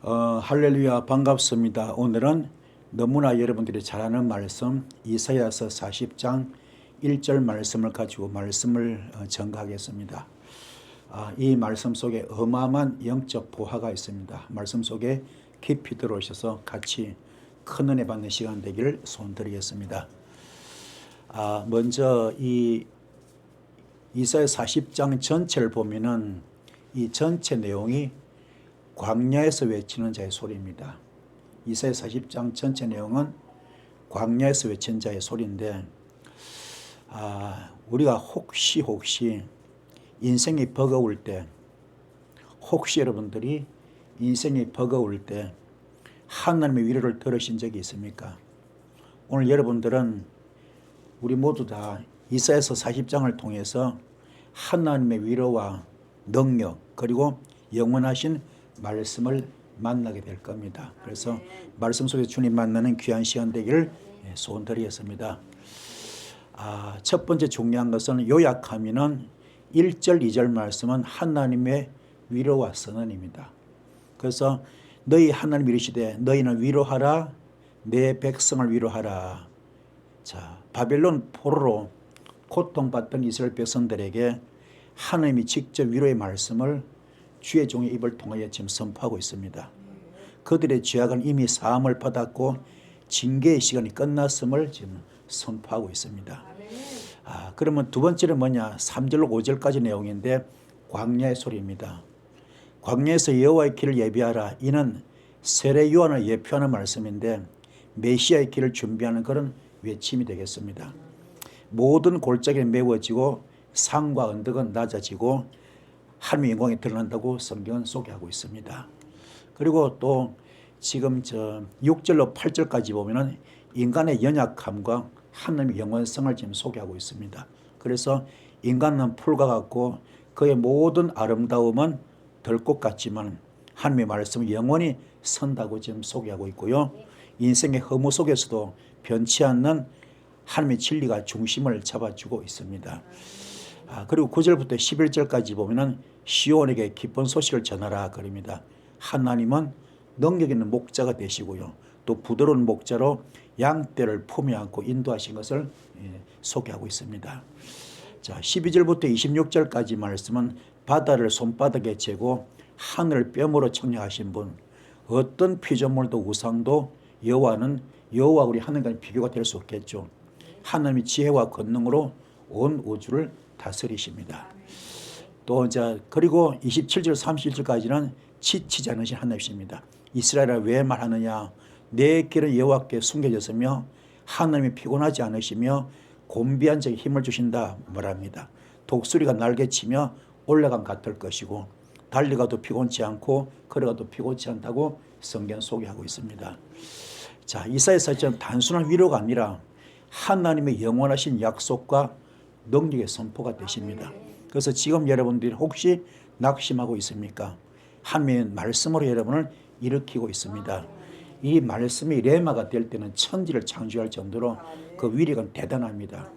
어, 할렐루야 반갑습니다. 오늘은 너무나 여러분들이 잘 아는 말씀 이사야서 40장 1절 말씀을 가지고 말씀을 어, 전가하겠습니다. 아, 이 말씀 속에 어마어마한 영적 보화가 있습니다. 말씀 속에 깊이 들어오셔서 같이 큰 은혜 받는 시간 되기를 소원드리겠습니다. 아, 먼저 이 이사야 40장 전체를 보면은 이 전체 내용이 광야에서 외치는 자의 소리입니다. 이사야 40장 전체 내용은 광야에서 외친 자의 소리인데 아, 우리가 혹시 혹시 인생이 버거울 때 혹시 여러분들이 인생이 버거울 때 하나님의 위로를 들으신 적이 있습니까? 오늘 여러분들은 우리 모두 다 이사야서 40장을 통해서 하나님의 위로와 능력 그리고 영원하신 말씀을 만나게 될 겁니다. 그래서 말씀 속에 주님 만나는 귀한 시간 되기를 예, 소원드리겠습니다. 아, 첫 번째 중요한 것은 요약하면은 1절, 2절 말씀은 하나님의 위로와 선언입니다. 그래서 너희 하나님 이르시되 너희는 위로하라 내 백성을 위로하라. 자, 바벨론 포로로 고통받던 이스라엘 백성들에게 하나님이 직접 위로의 말씀을 주의 종의 입을 통하여 지금 선포하고 있습니다. 그들의 죄악은 이미 사함을 받았고 징계의 시간이 끝났음을 지금 선포하고 있습니다. 아, 그러면 두 번째는 뭐냐? 3절로 5절까지 내용인데 광야의 소리입니다. 광야에서 여호와의 길을 예비하라. 이는 세례 요한을 예표하는 말씀인데 메시아의 길을 준비하는 그런 외침이 되겠습니다. 모든 골짜기는 메워지고 산과 언덕은 낮아지고 하나님의 영광이 드러난다고 성경은 소개하고 있습니다. 그리고 또 지금 저 6절로 8절까지 보면은 인간의 연약함과 하나님의 영원성을 지금 소개하고 있습니다. 그래서 인간은 풀과 같고 그의 모든 아름다움은 들꽃 같지만 하나님의 말씀은 영원히 선다고 지금 소개하고 있고요. 인생의 허무 속에서도 변치 않는 하나님의 진리가 중심을 잡아주고 있습니다. 아, 그리고 9절부터 11절까지 보면은 시온에게 기쁜 소식을 전하라 그럽니다. 하나님은 능력 있는 목자가 되시고요. 또 부드러운 목자로 양떼를 품에 안고 인도하신 것을 예, 소개하고 있습니다. 자, 12절부터 26절까지 말씀은 바다를 손바닥에 재고 하늘을 뺨으로 청량하신 분, 어떤 피조물도 우상도 여호와는 여호와 우리 하나님과 비교가 될 수 없겠죠. 하나님의 지혜와 권능으로 온 우주를 다스리십니다. 또 이제 그리고 27절 31절까지는 지치지 않으신 하나님이십니다. 이스라엘아 왜 말하느냐? 내 길은 여호와께 숨겨졌으며 하나님이 피곤하지 않으시며 곤비한 자에 힘을 주신다 말합니다. 독수리가 날개치며 올라간 같을 것이고 달려가도 피곤치 않고 걸어가도 피곤치 않다고 성경 소개하고 있습니다. 자, 이사야 사절은 단순한 위로가 아니라 하나님의 영원하신 약속과 능력의 선포가 되십니다. 그래서 지금 여러분들이 혹시 낙심하고 있습니까? 하나님의 말씀으로 여러분을 일으키고 있습니다. 이 말씀이 레마가 될 때는 천지를 창조할 정도로 그 위력은 대단합니다.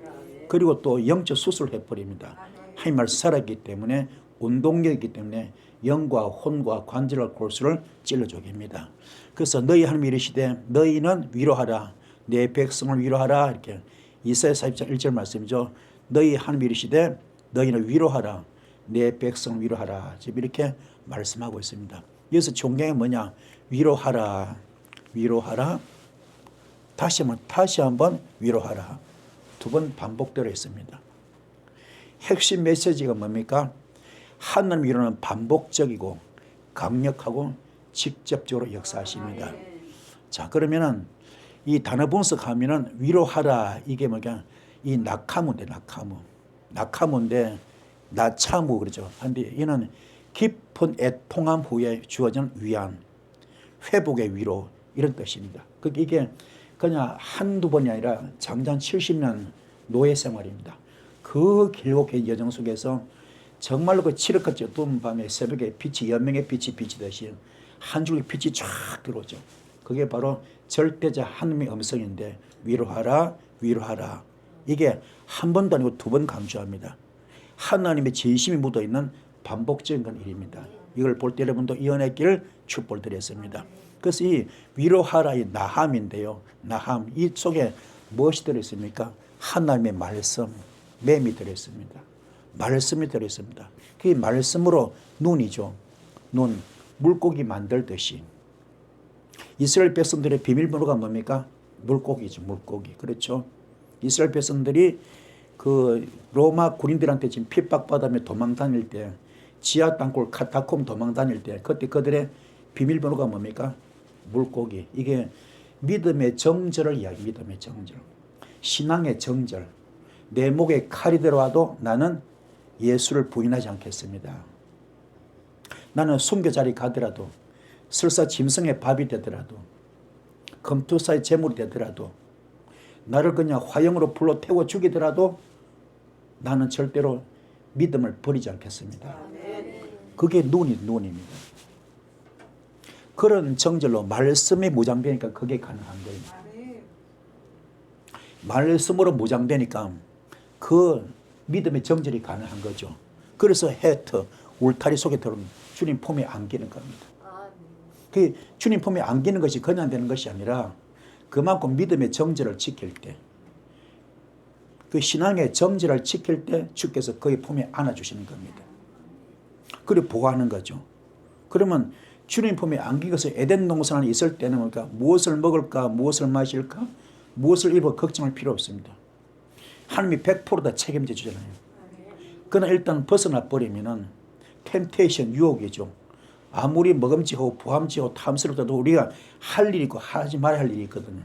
그리고 또 영적 수술을 해버립니다. 하나님 말씀 살아있기 때문에 운동력이기 때문에 영과 혼과 관절과 골수를 찔러주깁니다. 그래서 너희 하나님 이르시되 너희는 위로하라 내 백성을 위로하라 이렇게 이사야 40장 1절 말씀이죠. 너희 하나님 이르시되 너희는 위로하라 내 백성을 위로하라 지금 이렇게 말씀하고 있습니다. 여기서 종경이 뭐냐 위로하라 위로하라 다시 한번 다시 한번 위로하라 두 번 반복되어 있습니다. 핵심 메시지가 뭡니까? 하나님 위로는 반복적이고 강력하고 직접적으로 역사하십니다. 자 그러면은 이 단어 분석하면은 위로하라 이게 뭐냐 이 낙하무인데 낙하무 낙하무인데 나차무 그러죠. 근데 이는 깊은 애통함 후에 주어진 위안 회복의 위로 이런 뜻입니다. 그 이게 그냥 한두 번이 아니라 장장 70년 노예 생활입니다. 그 길고 긴 여정 속에서 정말로 그 칠흑같이 어두운 밤에 새벽에 빛이 연명의 빛이 비치듯이 한 줄기 빛이 쫙 들어오죠. 그게 바로 절대자 하나님의 음성인데 위로하라 위로하라 이게 한 번도 아니고 두 번 강조합니다. 하나님의 진심이 묻어있는 반복적인 건 일입니다. 이걸 볼 때 여러분도 이 은혜 길을 축복드렸습니다. 그래서 이 위로하라의 나함인데요. 나함 이 속에 무엇이 들어있습니까? 하나님의 말씀, 맴이 들어있습니다. 말씀이 들어있습니다. 그게 말씀으로 눈이죠. 눈, 물고기 만들듯이. 이스라엘 백성들의 비밀번호가 뭡니까? 물고기죠, 물고기. 그렇죠? 이스라엘 백성들이 그 로마 군인들한테 지금 핍박받으며 도망 다닐 때 지하 땅굴 카타콤 도망 다닐 때 그때 그들의 비밀번호가 뭡니까? 물고기. 이게 믿음의 정절을 이야기, 믿음의 정절. 신앙의 정절. 내 목에 칼이 들어와도 나는 예수를 부인하지 않겠습니다. 나는 순교자리 가더라도 설사 짐승의 밥이 되더라도 검투사의 재물이 되더라도 나를 그냥 화형으로 불러 태워 죽이더라도 나는 절대로 믿음을 버리지 않겠습니다. 그게 눈이 눈입니다. 그런 정절로 말씀이 무장되니까 그게 가능한 거예요. 말씀으로 무장되니까 그 믿음의 정절이 가능한 거죠. 그래서 해트, 울타리 속에 들어오면 주님 품에 안기는 겁니다. 그 주님 품에 안기는 것이 그냥 되는 것이 아니라 그만큼 믿음의 정절을 지킬 때, 그 신앙의 정절을 지킬 때 주께서 그의 품에 안아주시는 겁니다. 그리고 보호하는 거죠. 그러면 주님 품에 안기고서 에덴 동산 안에 있을 때는 뭡니까? 무엇을 먹을까? 무엇을 마실까? 무엇을 입어 걱정할 필요 없습니다. 하나님이 100%다 책임져 주잖아요. 그러나 일단 벗어나 버리면은 템테이션 유혹이죠. 아무리 먹음직하고 부함직하고 탐스럽다도 우리가 할 일이 있고 하지 말아야 할 일이 있거든요.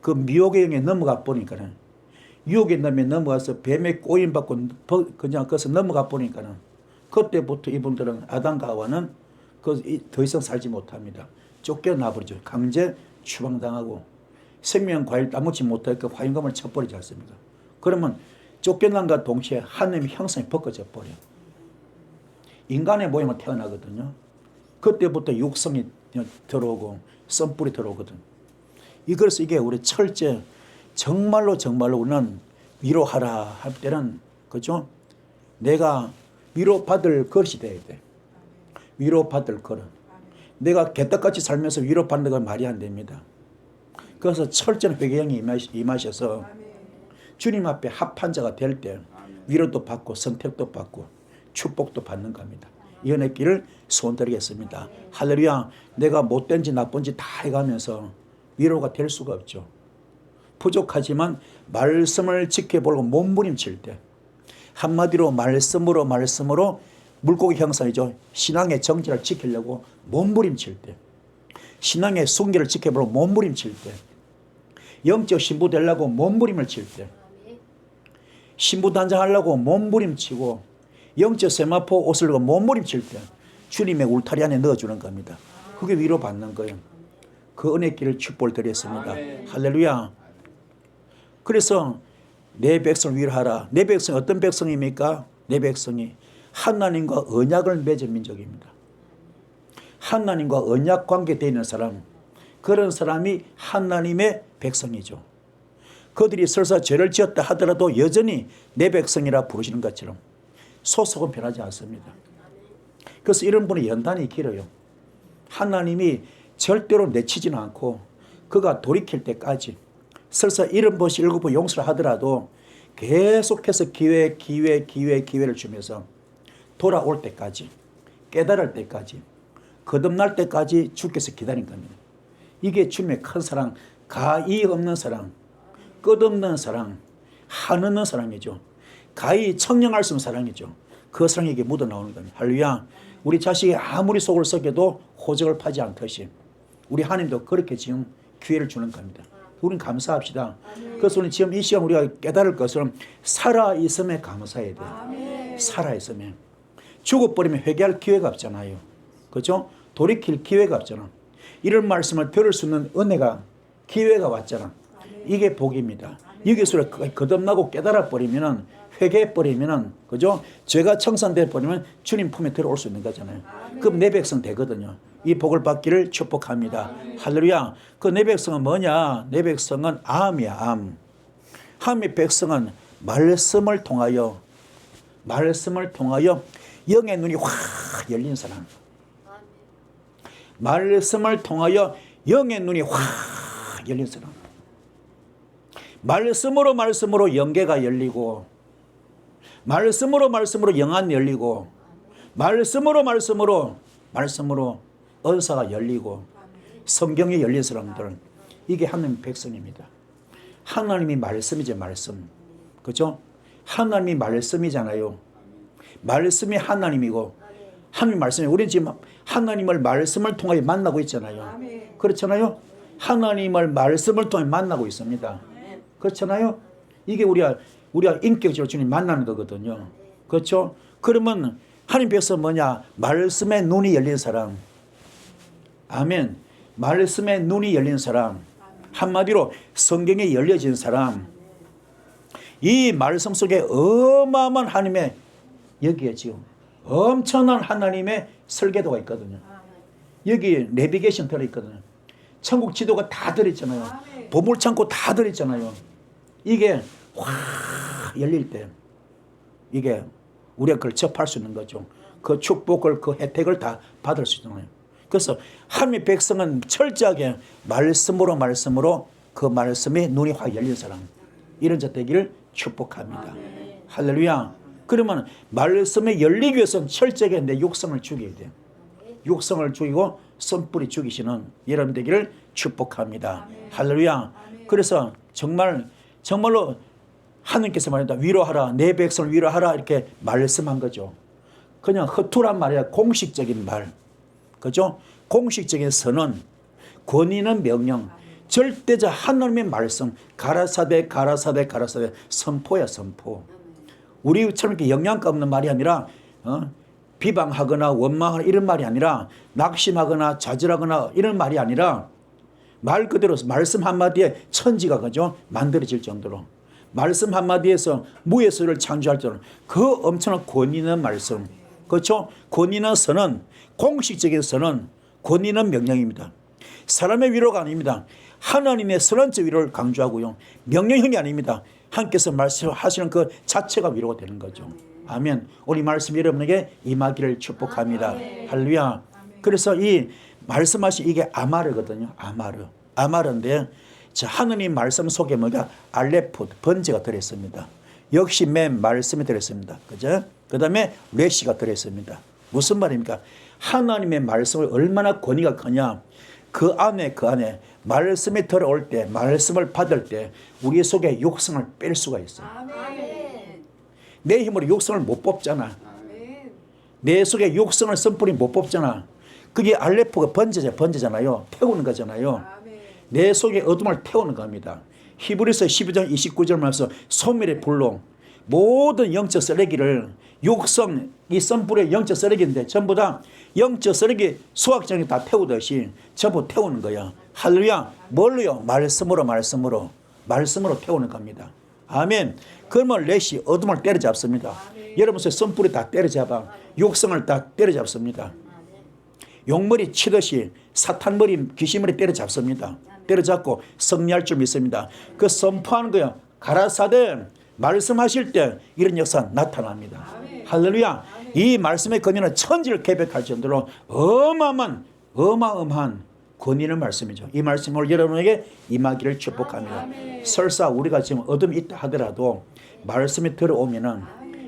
그 미혹의 영에 넘어가 보니까는 유혹의 넘에 넘어가서 뱀에 꼬임 받고 버- 그냥 거기서 넘어가 보니까는 그때부터 이분들은 아담과 하와는 그더 이상 살지 못합니다. 쫓겨나 버리죠. 강제 추방당하고 생명 과일 따먹지 못하니까 화임감을 쳐버리지 않습니까? 그러면 쫓겨난과 동시에 하나님의 형상이 벗겨져 버려. 인간의 모양을 태어나거든요. 그때부터 육성이 들어오고 썬불이 들어오거든. 이것을 이게 우리 철제 정말로 정말로 우리는 위로하라 할 때는 그죠? 내가 위로받을 것이 돼야 돼. 위로받을 거는. 내가 개떡같이 살면서 위로받는 건 말이 안 됩니다. 그래서 철저한 회개형이 임하셔서 주님 앞에 합한 자가 될 때 위로도 받고 선택도 받고 축복도 받는 겁니다. 이 은혜 길을 소원드리겠습니다. 할렐루야. 내가 못된지 나쁜지 다 해가면서 위로가 될 수가 없죠. 부족하지만 말씀을 지켜보고 몸부림칠 때 한마디로 말씀으로 말씀으로 물고기 형상이죠. 신앙의 정체를 지키려고 몸부림칠 때 신앙의 순결을 지켜보고 몸부림칠 때 영적 신부 되려고 몸부림을 칠 때 신부 단장하려고 몸부림치고 영적 세마포 옷을 몸부림칠 때 주님의 울타리 안에 넣어주는 겁니다. 그게 위로받는 거예요. 그 은혜 길을 축복을 드렸습니다. 할렐루야. 그래서 내 백성을 위로하라. 내 백성이 어떤 백성입니까? 내 백성이 하나님과 언약을 맺은 민족입니다. 하나님과 언약 관계되어 있는 사람, 그런 사람이 하나님의 백성이죠. 그들이 설사 죄를 지었다 하더라도 여전히 내 백성이라 부르시는 것처럼 소속은 변하지 않습니다. 그래서 이런 분의 연단이 길어요. 하나님이 절대로 내치지는 않고 그가 돌이킬 때까지 설사 일흔 번씩 일곱 번 용서를 하더라도 계속해서 기회, 기회, 기회, 기회를 주면서 돌아올 때까지 깨달을 때까지 거듭날 때까지 주께서 기다린 겁니다. 이게 주님의 큰 사랑, 가이 없는 사랑, 끝없는 사랑, 한없는 사랑이죠. 가히 청량할 수 없는 사랑이죠. 그 사랑이 이게 묻어나오는 겁니다. 할렐루야. 우리 자식이 아무리 속을 썩여도 호적을 파지 않듯이 우리 하나님도 그렇게 지금 기회를 주는 겁니다. 우리는 감사합시다. 그래서 우리 지금 이 시간 우리가 깨달을 것은 살아있음에 감사해야 돼요. 살아있음에. 죽어버리면 회개할 기회가 없잖아요. 그죠? 돌이킬 기회가 없잖아. 이런 말씀을 들을 수 있는 은혜가 기회가 왔잖아. 이게 복입니다. 여기서 거듭나고 깨달아 버리면은 회개해 버리면은 그죠? 죄가 청산돼 버리면 주님 품에 들어올 수 있는 거잖아요. 그럼 내 백성 되거든요. 이 복을 받기를 축복합니다. 할렐루야. 그 내 백성은 뭐냐? 내 백성은 암이야, 암. 함의 백성은 말씀을 통하여 말씀을 통하여 영의 눈이 확 열린 사람. 말씀을 통하여 영의 눈이 확 열린 사람. 말씀으로 말씀으로 영계가 열리고 말씀으로 말씀으로 영안 열리고 말씀으로 말씀으로 말씀으로 은사가 열리고 성경이 열린 사람들 이게 하나님 백성입니다. 하나님이 말씀이죠 말씀. 그죠? 하나님이 말씀이잖아요. 말씀이 하나님이고 하나님 말씀이 우리 지금 하나님을 말씀을 통하여 만나고 있잖아요. 그렇잖아요. 하나님을 말씀을 통해 만나고 있습니다. 그렇잖아요. 이게 우리가 우리가 인격적으로 주님 만나는 거거든요. 그렇죠? 그러면 하나님 께서 뭐냐? 말씀의 눈이 열린 사람. 아멘. 말씀의 눈이 열린 사람. 한마디로 성경에 열려진 사람. 이 말씀 속에 어마어마한 하나님의 여기에 지금 엄청난 하나님의 설계도가 있거든요. 여기 내비게이션 들어있거든요. 천국 지도가 다 들어있잖아요. 보물창고 다 들어있잖아요. 이게 확 열릴 때 이게 우리가 그걸 접할 수 있는 거죠. 그 축복을 그 혜택을 다 받을 수 있잖아요. 그래서 하나님의 백성은 철저하게 말씀으로 말씀으로 그 말씀에 눈이 확 열린 사람 이런 자 되기를 축복합니다. 할렐루야. 그러면 말씀에 열리기 위해서는 철저하게 내 육성을 죽여야 돼요. 육성을 죽이고 선뿌리 죽이시는 여러분 되기를 축복합니다. 할렐루야. 그래서 정말 정말로 하나님께서 말한다. 위로하라 내 백성을 위로하라 이렇게 말씀한 거죠. 그냥 허투란 말이야. 공식적인 말, 그죠? 공식적인 선언, 권위는 명령, 절대자 하나님의 말씀, 가라사대 가라사대 가라사대. 선포야 선포. 우리처럼 이렇게 영양가 없는 말이 아니라 어? 비방하거나 원망하거나 이런 말이 아니라 낙심하거나 좌절하거나 이런 말이 아니라 말 그대로 말씀 한마디에 천지가 그죠? 만들어질 정도로 말씀 한마디에서 소리를 창조할 정도로 그 엄청난 권위 있는 말씀. 그렇죠? 권위 있는 선언 공식적인 선언 권위 있는 명령입니다. 사람의 위로가 아닙니다. 하나님의 선언적 위로를 강조하고요. 명령형이 아닙니다. 하나님께서 말씀하시는 그 자체가 위로가 되는 거죠. 아멘. 우리 말씀 여러분에게 임하기를 축복합니다. 할렐루야. 그래서 이 말씀하신 이게 아마르거든요. 아마르. 아마르인데 자, 하느님 말씀 속에 뭐가 알레프 번제가 들어 있습니다. 역시 맨 말씀이 들어 있습니다. 그죠? 그 다음에 레시가 들어 있습니다. 무슨 말입니까? 하나님의 말씀을 얼마나 권위가 크냐? 그 안에 그 안에 말씀이 들어올 때 말씀을 받을 때 우리 속에 육성을 뺄 수가 있어요. 내 힘으로 육성을 못 뽑잖아. 내 속에 육성을 선뿌리 못 뽑잖아. 그게 알레포가 번제자, 번제잖아요. 태우는 거잖아요. 내 속에 어둠을 태우는 겁니다. 히브리서 12장 29절 말씀 소멸의 불로 모든 영적 쓰레기를 육성 이 선불의 영적 쓰레기인데 전부 다 영적 쓰레기 수학적인 다 태우듯이 전부 태우는 거야. 할렐루야. 뭘로요? 말씀으로 말씀으로 말씀으로 태우는 겁니다. 아멘. 그러면 렛이 어둠을 때려잡습니다. 여러분 의 선불이 다 때려잡아 육성을 다 때려잡습니다. 용머리 치듯이 사탄머리 귀신머리 때려잡습니다. 때려잡고 승리할 줄 믿습니다. 그 선포하는 거요. 가라사대 말씀하실 때 이런 역사 나타납니다. 할렐루야. 이 말씀의 권위는 천지를 개벽할 정도로 어마어마한 어마어마한 권위의 말씀이죠. 이 말씀을 여러분에게 임하기를 축복합니다. 설사 우리가 지금 어둠이 있다 하더라도 말씀이 들어오면은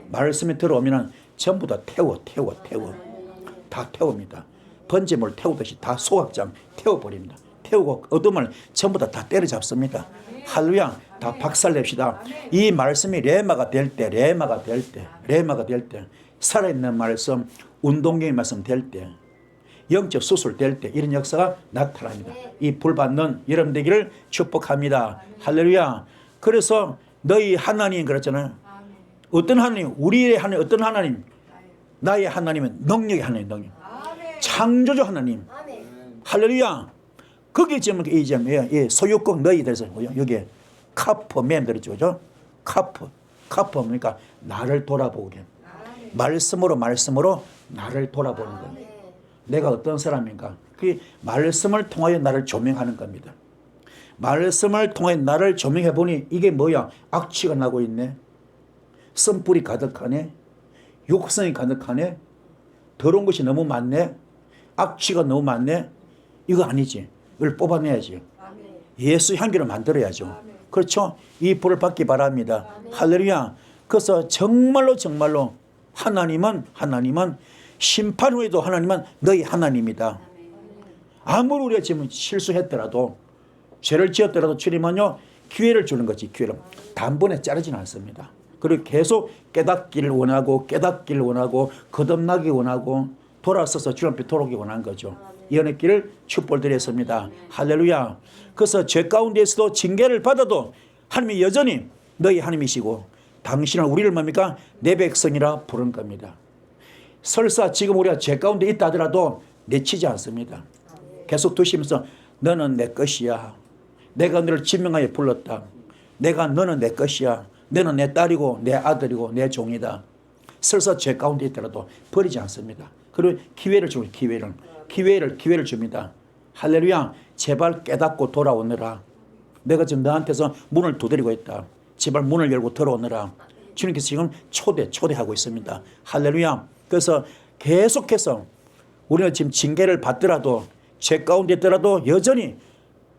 말씀이 들어오면은 전부 다 태워 태워 태워 다 태웁니다. 번제물 태우듯이 다 소각장 태워버립니다. 태우고 어둠을 전부 다, 다 때려잡습니다. 할루야, 다 박살냅시다. 이 말씀이 레마가 될 때, 레마가 될 때, 레마가 될 때, 살아있는 말씀, 운동경의 말씀 될 때, 영적 수술 될 때, 이런 역사가 나타납니다. 이 불받는 여러분 되기를 축복합니다. 할렐루야. 그래서 너희 하나님 그랬잖아요. 어떤 하나님? 우리의 하나님, 어떤 하나님? 나의 하나님은 능력의 하나님, 능력. 창조주 하나님. 할렐루야. 거기에 지금 이 점이에요. 예, 소유국 너희들에서 여기 카프 맨 들었죠. 그죠? 카프. 카프 뭡니까? 나를 돌아보게. 말씀으로 말씀으로 나를 돌아보는 겁니다. 내가 어떤 사람인가? 그 말씀을 통하여 나를 조명하는 겁니다. 말씀을 통해 나를 조명해 보니 이게 뭐야? 악취가 나고 있네. 쓴뿌리 가득하네. 욕성이 가득하네. 더러운 것이 너무 많네. 악취가 너무 많네. 이거 아니지. 이걸 뽑아내야지. 예수 향기를 만들어야죠. 그렇죠? 이 불을 받기 바랍니다. 할렐루야. 그래서 정말로 정말로 하나님은 하나님은 심판 후에도 하나님은 너희 하나님이다. 아무리 우리가 지금 실수했더라도 죄를 지었더라도 주님은요 기회를 주는 거지 기회를 단번에 자르지는 않습니다. 그리고 계속 깨닫기를 원하고 깨닫기를 원하고 거듭나기 원하고 돌아서서 주님 앞에 돌아오기 원한 거죠. 길을 축복드렸습니다. 할렐루야. 그래서 죄 가운데에서도 징계를 받아도 하나님이 여전히 너희 하나님이시고 당신은 우리를 뭡니까? 내 백성이라 부른 겁니다. 설사 지금 우리가 죄 가운데 있다 하더라도 내치지 않습니다. 계속 두시면서 너는 내 것이야. 내가 너를 지명하여 불렀다. 내가 너는 내 것이야. 너는 내 딸이고 내 아들이고 내 종이다. 설사 죄 가운데 있더라도 버리지 않습니다. 그리고 기회를 주고 기회를 기회를 기회를 줍니다. 할렐루야. 제발 깨닫고 돌아오느라. 내가 지금 너한테서 문을 두드리고 있다. 제발 문을 열고 들어오느라. 주님께서 지금 초대 초대하고 있습니다. 할렐루야. 그래서 계속해서 우리가 지금 징계를 받더라도 죄 가운데 있더라도 여전히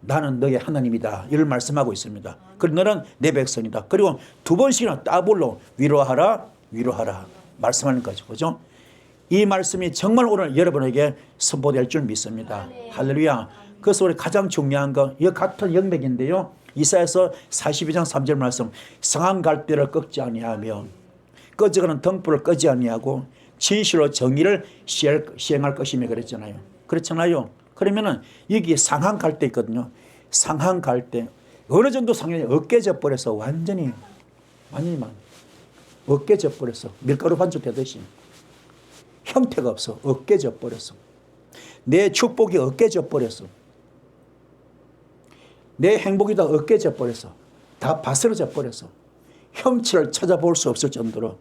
나는 너의 하나님이다. 이를 말씀하고 있습니다. 그리고 너는 내 백성이다. 그리고 두 번씩이나 따블로 위로하라, 위로하라. 말씀하는 거죠. 그죠? 이 말씀이 정말 오늘 여러분에게 선포될 줄 믿습니다. 할렐루야. 그래서 우리 가장 중요한 거, 이 같은 영맥인데요. 이사에서 42장 3절 말씀, 상한 갈대를 꺾지 아니하며 꺼져가는 등불을 끄지 아니하고 진실로 정의를 시행할 것이며 그랬잖아요. 그렇잖아요. 그러면은 여기 상한 갈대 있거든요. 상한 갈대 어느 정도 상황이 어깨져 버려서 완전히 완전히 막 어깨져 버렸어. 밀가루 반죽 되듯이 형태가 없어. 어깨져 버렸어. 내 축복이 어깨져 버렸어. 내 행복이 다 어깨져 버렸어. 다 바스러져 버렸어. 형체를 찾아볼 수 없을 정도로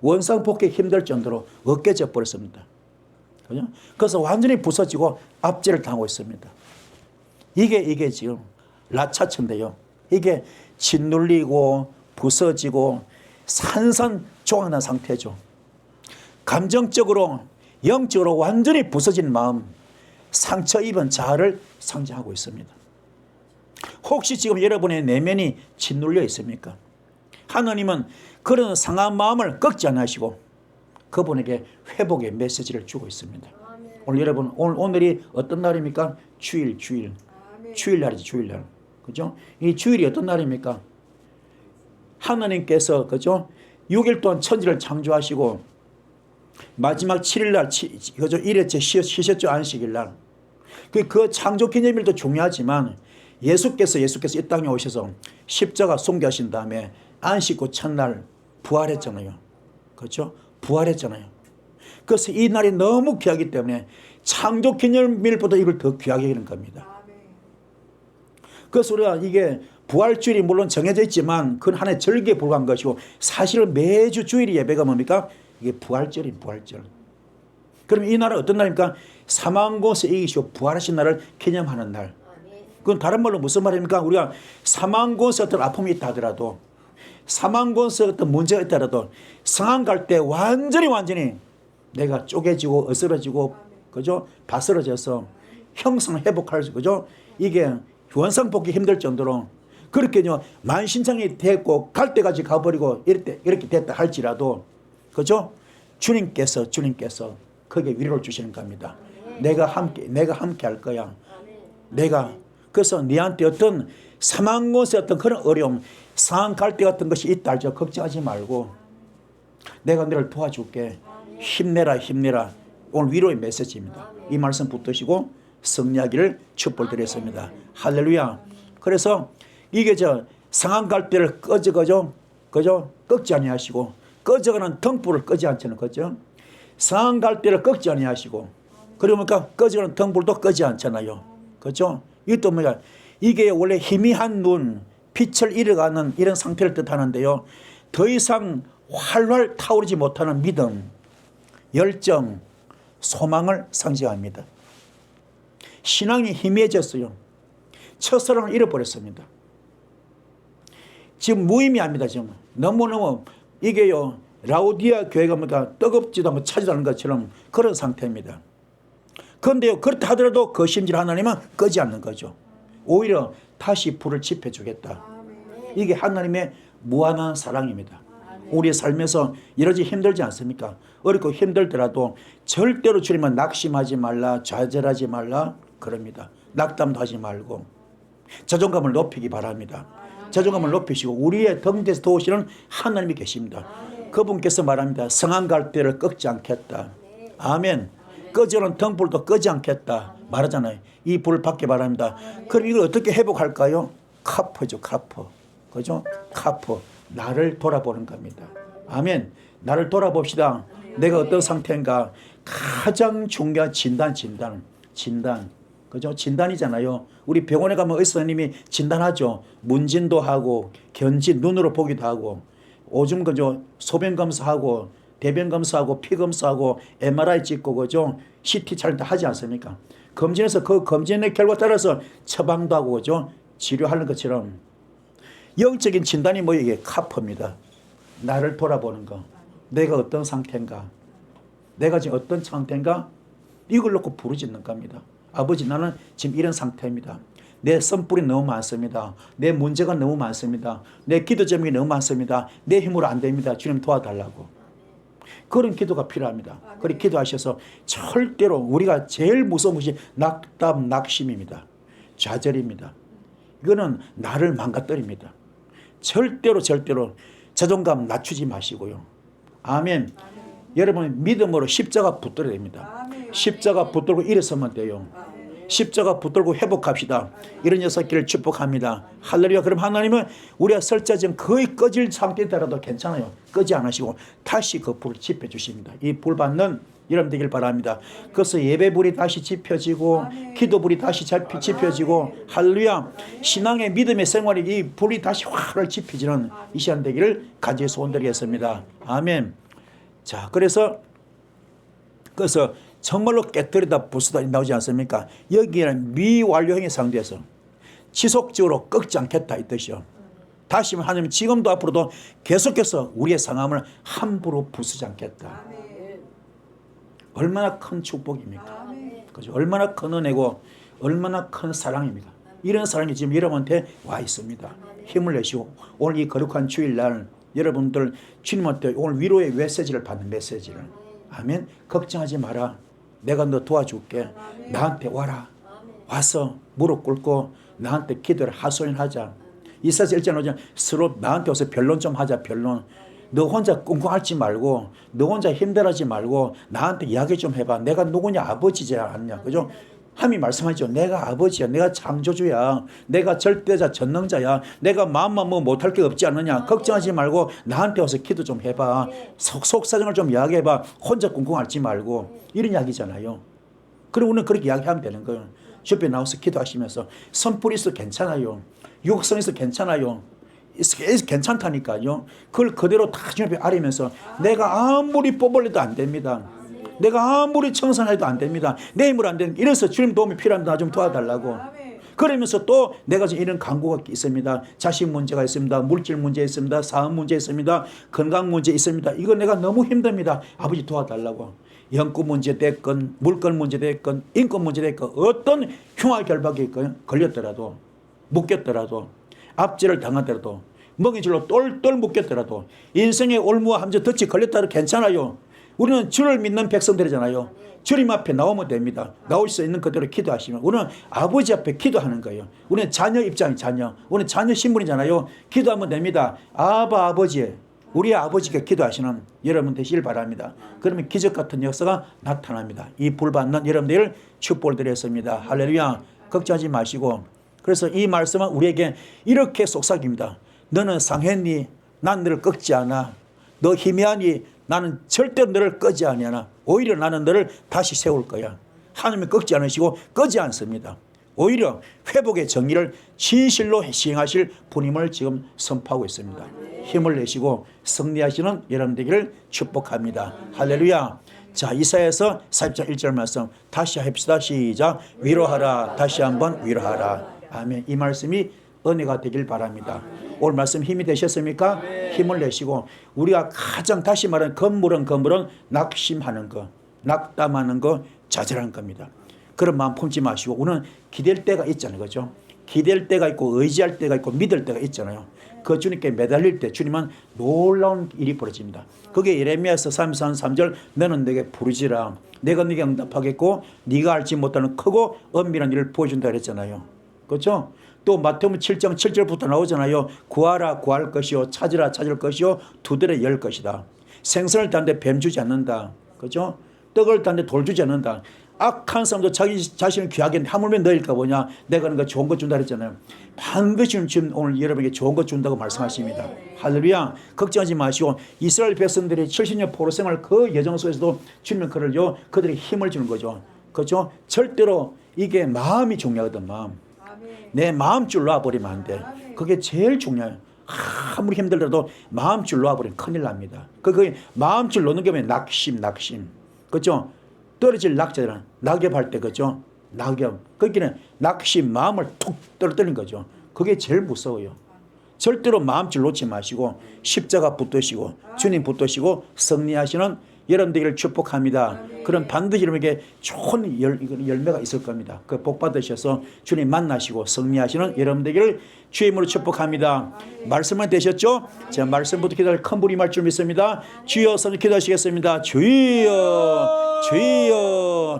원상복귀 힘들 정도로 어깨져 버렸습니다. 그래서 완전히 부서지고 압제를 당하고 있습니다. 이게 이게 지금 라차츠인데요. 이게 짓눌리고 부서지고 산산조각난 상태죠. 감정적으로 영적으로 완전히 부서진 마음 상처 입은 자아를 상징하고 있습니다. 혹시 지금 여러분의 내면이 짓눌려 있습니까? 하나님은 그런 상한 마음을 꺾지 않으시고 그분에게 회복의 메시지를 주고 있습니다. 오늘 여러분 오늘 오늘이 어떤 날입니까? 주일 주일 주일 날이지 주일 날. 그죠? 이 주일이 어떤 날입니까? 하나님께서 그죠? 6일 동안 천지를 창조하시고 마지막 7일 날 치- 그죠? 1회째 쉬셨죠 안식일 날. 그, 그 창조 기념일도 중요하지만 예수께서 예수께서 이 땅에 오셔서 십자가 송교하신 다음에 안식 후 첫날 부활했잖아요. 그렇죠? 부활했잖아요. 그래서 이 날이 너무 귀하기 때문에 창조 기념일보다 이걸 더 귀하게 여기는 겁니다. 그래서 우리가 이게 부활주일이 물론 정해져 있지만 그건 하나의 절기에 불과한 것이고 사실은 매주 주일이 예배가 뭡니까? 이게 부활절이 부활절. 그럼 이 날은 어떤 날입니까? 사망고서 이기시고 부활하신 날을 기념하는 날. 그건 다른 말로 무슨 말입니까? 우리가 사망고서 어떤 아픔이 있다 하더라도 사망고서 어떤 문제가 있더라도 상황 갈때 완전히 완전히 내가 쪼개지고 어스러지고 그죠? 바스러져서 형성 회복할 수 그죠? 이게 원상 복귀 힘들 정도로 그렇게요 만신창이 됐고 갈 때까지 가버리고 이렇게 됐다 할지라도 그죠? 주님께서 주님께서 거기에 위로를 주시는 겁니다. 내가 함께 내가 함께 할 거야. 내가 그래서 네한테 어떤 사망 곳에 어떤 그런 어려움, 상한 갈대 같은 것이 있다 할지 걱정하지 말고 내가 너를 도와줄게. 힘내라 힘내라. 오늘 위로의 메시지입니다. 이 말씀 붙드시고 성리하기를 축복드렸습니다. 할렐루야. 그래서 이게 저 상한 갈대를 꺼져 그죠? 그죠? 꺾지 아니하시고 꺼져가는 등불을 끄지 않잖아요. 그죠? 상한 갈대를 꺾지 아니하시고 그러니까 꺼져가는 등불도 끄지 않잖아요. 그죠? 이것도 뭐야? 이게 원래 희미한 눈, 빛을 잃어가는 이런 상태를 뜻하는데요. 더 이상 활활 타오르지 못하는 믿음, 열정, 소망을 상징합니다. 신앙이 희미해졌어요. 첫사랑을 잃어버렸습니다. 지금 무의미합니다. 지금 너무너무 이게요 라우디아 교회가 뭐다 뜨겁지도 않고 차지도 않은 것처럼 그런 상태입니다. 그런데요 그렇다 하더라도 그 심질 하나님은 끄지 않는 거죠. 오히려 다시 불을 지펴주겠다. 이게 하나님의 무한한 사랑입니다. 우리의 삶에서 이러지 힘들지 않습니까? 어렵고 힘들더라도 절대로 주님은 낙심하지 말라, 좌절하지 말라 그럽니다. 낙담도 하지 말고 자존감을 높이기 바랍니다. 자존감을 높이시고 우리의 덩대에서 도우시는 하나님이 계십니다. 그분께서 말합니다. 성한 갈대를 꺾지 않겠다. 아멘. 꺼지는 등불도 끄지 않겠다. 말하잖아요. 이 불을 받게 바랍니다. 그럼 이걸 어떻게 회복할까요? 카퍼죠, 카퍼. 그죠? 카퍼. 나를 돌아보는 겁니다. 아멘. 나를 돌아봅시다. 내가 어떤 상태인가. 가장 중요한 진단, 진단. 진단. 그죠? 진단이잖아요. 우리 병원에 가면 의사 선생님이 진단하죠. 문진도 하고, 견진, 눈으로 보기도 하고, 오줌 그죠? 소변 검사하고, 대변 검사하고, 피 검사하고, MRI 찍고, 그죠? CT 촬영도 하지 않습니까? 검진에서 그 검진의 결과 따라서 처방도 하고, 그죠? 치료하는 것처럼. 영적인 진단이 뭐 이게 카퍼입니다. 나를 돌아보는 거. 내가 어떤 상태인가. 내가 지금 어떤 상태인가. 이걸 놓고 부르짖는 겁니다. 아버지 나는 지금 이런 상태입니다. 내 선불이 너무 많습니다. 내 문제가 너무 많습니다. 내 기도 제목이 너무 많습니다. 내 힘으로 안 됩니다. 주님 도와달라고. 그런 기도가 필요합니다. 그렇게 기도하셔서 절대로 우리가 제일 무서운 것이 낙담, 낙심입니다. 좌절입니다. 이거는 나를 망가뜨립니다. 절대로 절대로 자존감 낮추지 마시고요. 아멘. 여러분 믿음으로 십자가 붙들어야 됩니다. 십자가 붙들고 일어서면 돼요. 십자가 붙들고 회복합시다. 이런 녀석들을 축복합니다. 할렐루야. 그럼 하나님은 우리가 설자 지금 거의 꺼질 상태더라도 괜찮아요. 끄지 않으시고 다시 그 불을 지펴 주십니다. 이 불 받는 여러분 되길 바랍니다. 그래서 예배불이 다시 지펴지고 기도불이 다시 지펴지고 할렐루야. 신앙의 믿음의 생활이 이 불이 다시 화를 지펴지는 이 시간 되기를 간절히 소원드리겠습니다. 아멘. 자, 그래서 그래서 정말로 깨뜨리다 부수다 나오지 않습니까? 여기에는 미완료형에 상대해서 지속적으로 꺾지 않겠다 이 뜻이요. 다시 말하면 하나님 지금도 앞으로도 계속해서 우리의 상함을 함부로 부수지 않겠다. 얼마나 큰 축복입니까? 그죠? 얼마나 큰 은혜고 얼마나 큰 사랑입니다. 이런 사랑이 지금 여러분한테 와 있습니다. 힘을 내시고 오늘 이 거룩한 주일날 여러분들 주님한테 오늘 위로의 메시지를 받는 메시지를 아멘. 걱정하지 마라. 내가 너 도와줄게. 나한테 와라. 와서 무릎 꿇고 나한테 기도를 하소연하자. 이사서 1장 5장 서로 나한테 와서 변론 좀 하자 변론. 너 혼자 꿍꿍 앓지 말고 너 혼자 힘들어하지 말고 나한테 이야기 좀 해봐. 내가 누구냐 아버지지 않냐. 그죠? 함이 말씀하죠. 내가 아버지야. 내가 창조주야. 내가 절대자 전능자야. 내가 마음만 뭐 못할 게 없지 않느냐. 걱정하지 말고 나한테 와서 기도 좀 해봐. 속, 속 사정을 좀 이야기해봐. 혼자 꿍꿍 앓지 말고. 이런 이야기잖아요. 그럼 우리는 그렇게 이야기하면 되는 거예요. 주변에 나와서 기도하시면서 선불이 있어 괜찮아요. 육성 있어 괜찮아요. 괜찮다니까요. 그걸 그대로 다 주님 앞에 아리면서 내가 아무리 뽑을래도 안 됩니다. 내가 아무리 청산해도 안 됩니다. 내 힘으로 안 되는 이래서 주님 도움이 필요합니다. 나 좀 도와달라고. 그러면서 또 내가 지금 이런 강구가 있습니다. 자식 문제가 있습니다. 물질 문제 있습니다. 사업 문제 있습니다. 건강 문제 있습니다. 이거 내가 너무 힘듭니다. 아버지 도와달라고. 연구 문제 됐건 물건 문제 됐건 인권 문제 됐건 어떤 흉화 결박이 걸렸더라도 묶였더라도 압제를 당하더라도 먹이줄로 똘똘 묶였더라도 인생의 올무와 함정 덫이 걸렸다도 괜찮아요. 우리는 주를 믿는 백성들이잖아요. 주님 앞에 나오면 됩니다. 나올 수 있는 그대로 기도하시면 우리는 아버지 앞에 기도하는 거예요. 우리는 자녀 입장이 자녀. 우리는 자녀 신분이잖아요. 기도하면 됩니다. 아바 아버지 우리 아버지가 기도하시는 여러분 되시길 바랍니다. 그러면 기적 같은 역사가 나타납니다. 이 불 받는 여러분들 축복을 드렸습니다. 할렐루야. 걱정하지 마시고 그래서 이 말씀은 우리에게 이렇게 속삭입니다. 너는 상했니? 난 너를 꺾지 않아. 너 희미하니? 나는 절대 너를 끄지 아니하나. 오히려 나는 너를 다시 세울 거야. 하나님이 꺾지 않으시고 끄지 않습니다. 오히려 회복의 정의를 진실로 시행하실 분임을 지금 선포하고 있습니다. 힘을 내시고 승리하시는 여러분 되기를 축복합니다. 할렐루야. 자, 이사야서 40장 1절 말씀 다시 합시다. 시작. 위로하라. 다시 한번 위로하라. 아멘. 이 말씀이 은혜가 되길 바랍니다. 오늘 말씀 힘이 되셨습니까? 힘을 내시고 우리가 가장 다시 말하는 건물은 건물은 낙심하는 거, 낙담하는 거, 좌절하는 겁니다. 그런 마음 품지 마시고 우리는 기댈 때가 있잖아요. 그죠? 기댈 때가 있고 의지할 때가 있고 믿을 때가 있잖아요. 그 주님께 매달릴 때 주님은 놀라운 일이 벌어집니다. 그게 예레미야서 33, 3절 너는 내게 부르지라 내가 네게 응답하겠고 네가 알지 못하는 크고 엄밀한 일을 보여준다 그랬잖아요. 그렇죠? 또 마태복음 7장 7절부터 나오잖아요. 구하라 구할 것이요 찾으라 찾을 것이요 두드려 열 것이다. 생선을 다는데 뱀 주지 않는다. 그렇죠? 떡을 다는데 돌 주지 않는다. 악한 사람도 자기 자신을 귀하게 하물며 너일까 보냐 내가 그런 거 좋은 거 준다 그랬잖아요 반드시 지금 오늘 여러분에게 좋은 거 준다고 말씀하십니다 할렐루야 걱정하지 마시고 이스라엘 백성들이 70년 포로 생활 그 여정 속에서도 주님은 그를요 그들이 힘을 주는 거죠 그렇죠 절대로 이게 마음이 중요하거든 마음 내 마음줄 놔버리면 안 돼. 그게 제일 중요해요. 아무리 힘들더라도 마음줄 놔버리면 큰일 납니다. 그, 그 마음줄 놓는 게 뭐냐? 낙심, 낙심. 그죠? 떨어질 낙자잖아. 낙엽 할 때, 그죠? 낙엽. 거기는 낙심, 마음을 툭 떨어뜨리는 거죠. 그게 제일 무서워요. 절대로 마음줄 놓지 마시고 십자가 붙드시고 주님 붙드시고 승리하시는 여러분 되기를 축복합니다. 그럼 반드시 여러분에게 좋은 열, 열매가 있을 겁니다. 그 복 받으셔서 주님 만나시고 승리하시는 여러분 되기를 주임으로 축복합니다. 말씀은 되셨죠? 자, 말씀부터 기도할 큰 불이 말줄 믿습니다. 주여 선을 기도하시겠습니다. 주여, 주여.